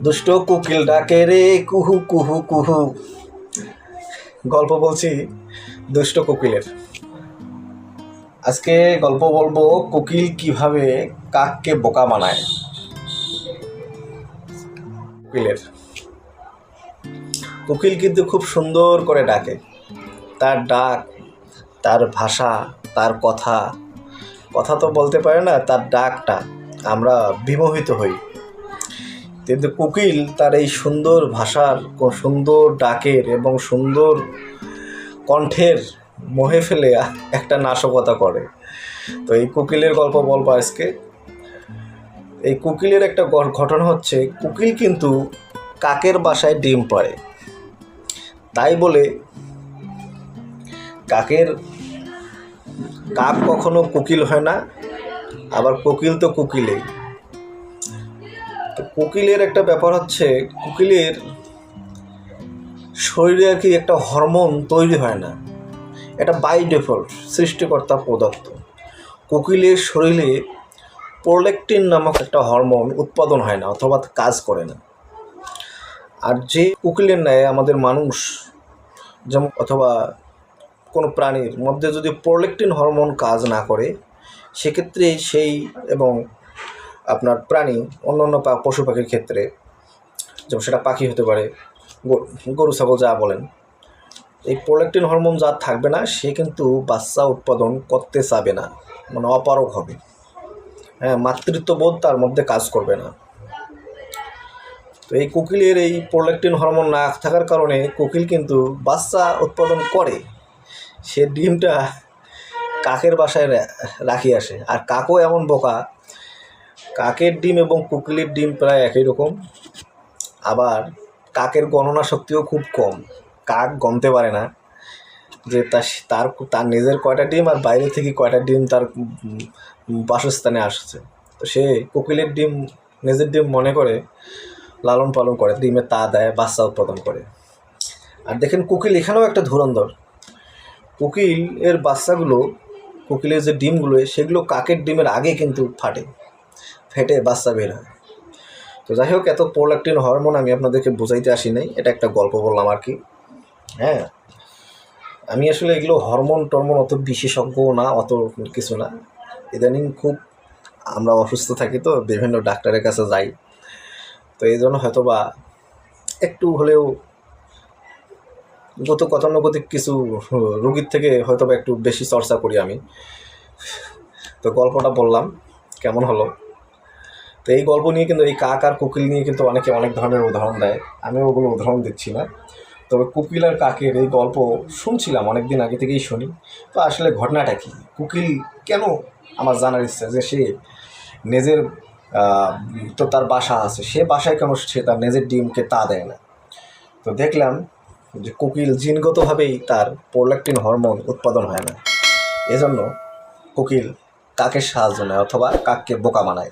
দুষ্ট কুকিল ডাকে রে, কুহু কুহু কুহু। গল্প বলছি দুষ্ট কোকিলের। আজকে গল্প বলব কোকিল কীভাবে কাককে বোকা বানায়। কোকিলের। কোকিল কিন্তু খুব সুন্দর করে ডাকে। তার ডাক, তার ভাষা, তার কথা। কথা তো বলতে পারে না, তার ডাকটা। আমরা বিমোহিত হই। কিন্তু কোকিল তার এই সুন্দর ভাষার সুন্দর ডাকের এবং সুন্দর কণ্ঠের মোহে ফেলে একটা নাশকতা করে। তো এই কোকিলের গল্প বলব আজকে। এই কোকিলের একটা ঘটনা হচ্ছে, কোকিল কিন্তু কাকের বাসায় ডিম পাড়ে। তাই বলে কাকের কাক কখনো কোকিল হয় না, আবার কোকিল তো কোকিলেই। তো কোকিলের একটা ব্যাপার হচ্ছে, কোকিলের শরীরে আর কি একটা হরমোন তৈরি হয় না। এটা বাই ডিফল্ট সৃষ্টিকর্তা প্রদত্ত কোকিলের শরীরে প্রোলেকটিন নামক একটা হরমোন উৎপাদন হয় না অথবা কাজ করে না। আর যে কোকিলের ন্যায় আমাদের মানুষ যেমন অথবা কোনো প্রাণীর মধ্যে যদি প্রোলেকটিন হরমোন কাজ না করে, সেক্ষেত্রে সেই এবং আপনার প্রাণী অন্য অন্য পশু পাখির ক্ষেত্রে, যেমন সেটা পাখি হতে পারে গরু, ছাগল যা বলেন, এই প্রোলেকটিন হরমোন যার থাকবে না, সে কিন্তু বাচ্চা উৎপাদন করতে চাবে না মানে অপারক হবে। হ্যাঁ মাতৃত্ববোধ তার মধ্যে কাজ করবে না। তো এই কোকিলের এই প্রোলেকটিন হরমোন না থাকার কারণে কোকিল কিন্তু বাচ্চা উৎপাদন করে, সে ডিমটা কাকের বাসায় রাখি আসে। আর কাকও এমন বোকা কাকের ডিম এবং কোকিলের ডিম প্রায় একই রকম। আবার কাকের গণনা শক্তিও খুব কম। কাক গণতে পারে না। যে তার তার তার নিজের কয়টা ডিম আর বাইরে থেকে কয়টা ডিম তার বাসস্থানে আসছে। তো সে কোকিলের ডিম, নিজের ডিম মনে করে, লালন পালন করে, ডিমে তা দেয়, বাচ্চা উৎপাদন করে। আর দেখেন কোকিল এখানেও একটা ধুরন্ধর। কোকিল এর বাচ্চাগুলো, কোকিলের যে ডিমগুলো, সেগুলো কাকের ডিমের আগে কিন্তু ফাটে। ফেটে বাচ্চা বের হয়। তো যাই হোক, এত প্রোলাকটিন হরমোন আমি আপনাদেরকে বোঝাইতে আসি নাই, এটা একটা গল্প বললাম আর কি। হ্যাঁ আমি আসলে এগুলো হরমোন টরমোন অত বিশেষজ্ঞ না, অত কিছু না। ইদানিং খুব আমরা অসুস্থ থাকি তো, বিভিন্ন ডাক্তারের কাছে যাই। তো এই জন্য হয়তো বা একটু হলেও গত গতানুগতিক কিছু রুগীর থেকে হয়তো বা একটু বেশি চর্চা করি আমি। তো গল্পটা বললাম, কেমন হলো? তো এই গল্প নিয়ে কিন্তু এই কাক আর কোকিল নিয়ে কিন্তু অনেকে অনেক ধরনের উদাহরণ দেয়। আমি ওগুলো উদাহরণ দিচ্ছি না। তবে কোকিল আর কাকের এই গল্প শুনছিলাম অনেক দিন আগে থেকেই শুনি। তো আসলে ঘটনাটা কী? কোকিল কেন আমার জানার ইচ্ছা যে সে নিজের তো তার বাসা আছে। সে বাসায় কেন সে তার নিজের ডিমকে তা দেয় না? তো দেখলাম যে কোকিল জিনগতভাবেই তার প্রোলাকটিন হরমোন উৎপাদন হয় না। এজন্য কোকিল কাকের সাহায্য নেয় অথবা কাককে বোকা বানায়।